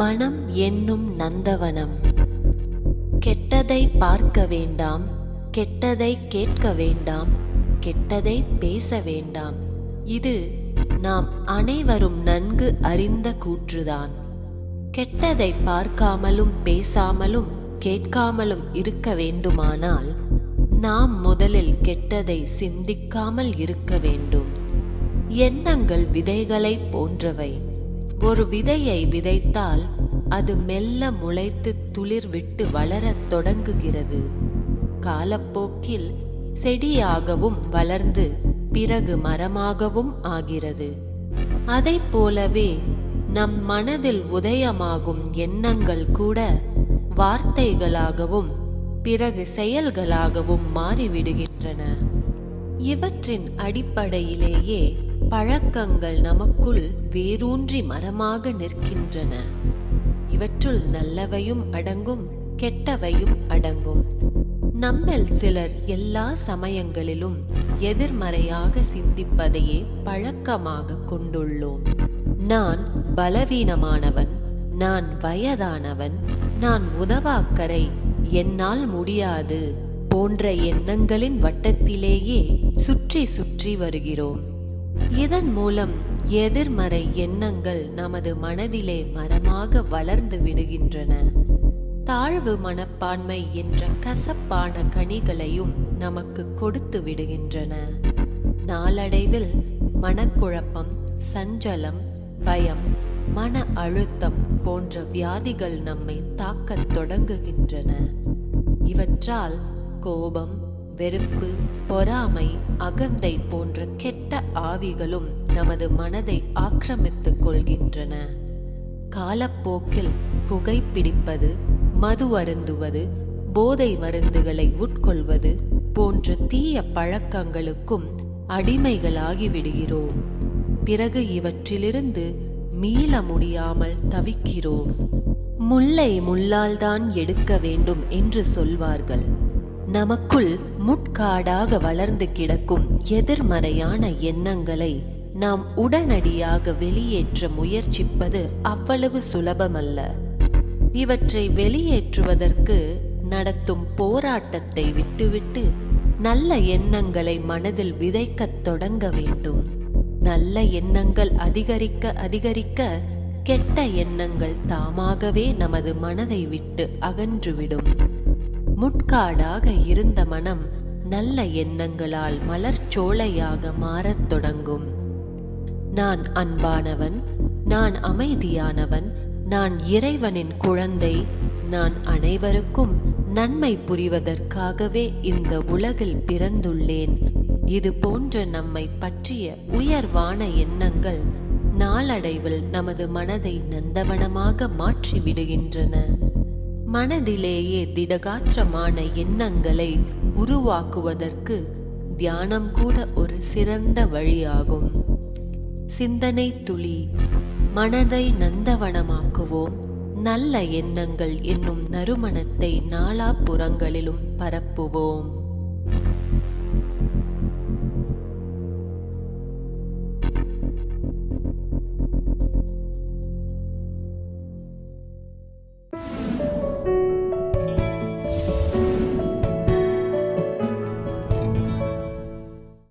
மனம் என்னும் நந்தவனம். கெட்டதை பார்க்க வேண்டாம் கெட்டதை கேட்க வேண்டாம் கெட்டதை பேச வேண்டாம். இது நாம் அனைவரும் நன்கு அறிந்த கூற்றுதான். கெட்டதை பார்க்காமலும் பேசாமலும் கேட்காமலும் இருக்க வேண்டுமானால் நாம் முதலில் கெட்டதை சிந்திக்காமல் இருக்க வேண்டும். எண்ணங்கள் விதைகளை போன்றவை. ஒரு விதையை விதைத்தால் அது மெல்ல முளைத்து துளிர் விட்டு வளரத் தொடங்குகிறது. காலப்போக்கில் செடியாகவும் வளர்ந்து பிறகு மரமாகவும் ஆகிறது. அதைப் போலவே நம் மனதில் உதயமாகும் எண்ணங்கள் கூட வார்த்தைகளாகவும் பிறகு செயல்களாகவும் மாறிவிடுகின்றன. இவற்றின் அடிப்படையிலேயே பழக்கங்கள் நமக்குள் வேரூன்றி மரமாக நிற்கின்றன. இவற்றுள் நல்லவையும் அடங்கும் கெட்டவையும் அடங்கும். நம்மில் சிலர் எல்லா சமயங்களிலும் எதிர்மறையாக சிந்திப்பதையே பழக்கமாக கொண்டுள்ளோம். நான் பலவீனமானவன் நான் வயதானவன் நான் உதவாக்கரை என்னால் முடியாது. போன்ற எண்ணங்களின் வட்டத்திலேயே சுற்றி சுற்றி வருகிறோம். இதன் மூலம் எதிர்மறை எண்ணங்கள் நமது மனதிலே மரமாக வளர்ந்து விடுகின்றன. தாழ்வு மனப்பான்மை என்ற கசப்பான கனிகளையும் நமக்கு கொடுத்து விடுகின்றன. நாளடைவில் மனக்குழப்பம் சஞ்சலம் பயம் மன அழுத்தம் போன்ற வியாதிகள் நம்மை தாக்கத் தொடங்குகின்றன. இவற்றால் கோபம் வெறுப்பு பொறாமை அகந்தை போன்ற கெட்ட ஆவிகளும் நமது மனதை ஆக்கிரமித்துக் கொள்கின்றன. காலப்போக்கில் புகைப்பிடிப்பது மது அருந்துவது போதை மருந்துகளை உட்கொள்வது போன்ற தீய பழக்கங்களுக்கும் அடிமைகளாகிவிடுகிறோம். பிறகு இவற்றிலிருந்து மீள முடியாமல் தவிக்கிறோம். முல்லை முள்ளால்தான் எடுக்க வேண்டும் என்று சொல்வார்கள். நமக்குள் முட்காடாக வளர்ந்து கிடக்கும் எதிர்மறையான எண்ணங்களை நாம் உடனடியாக வெளியேற்ற முயற்சிப்பது அவ்வளவு சுலபமல்ல. இவற்றை வெளியேற்றுவதற்கு நடத்தும் போராட்டத்தை விட்டுவிட்டு நல்ல எண்ணங்களை மனதில் விதைக்கத் தொடங்க வேண்டும். நல்ல எண்ணங்கள் அதிகரிக்க அதிகரிக்க கெட்ட எண்ணங்கள் தாமாகவே நமது மனதை விட்டு அகன்றுவிடும் முட்காடாக இருந்த மனம் நல்ல எண்ணங்களால் மலர்ச்சோலையாக மாறத் தொடங்கும். நான் அன்பானவன் நான் அமைதியானவன் நான் இறைவனின் குழந்தை நான் அனைவருக்கும் நன்மை புரிவதற்காகவே இந்த உலகில் பிறந்துள்ளேன். இது போன்ற நம்மை பற்றிய உயர்வான எண்ணங்கள் நாளடைவில் நமது மனதை நந்தவனமாக மாற்றிவிடுகின்றன. மனதிலேயே திடகாத்திரமான எண்ணங்களை உருவாக்குவதற்கு தியானம் கூட ஒரு சிறந்த வழியாகும். சிந்தனை துளி மனதை நந்தவனமாக்குவோம். நல்ல எண்ணங்கள் என்னும் நறுமணத்தை நாலாப்புறங்களிலும் பரப்புவோம்.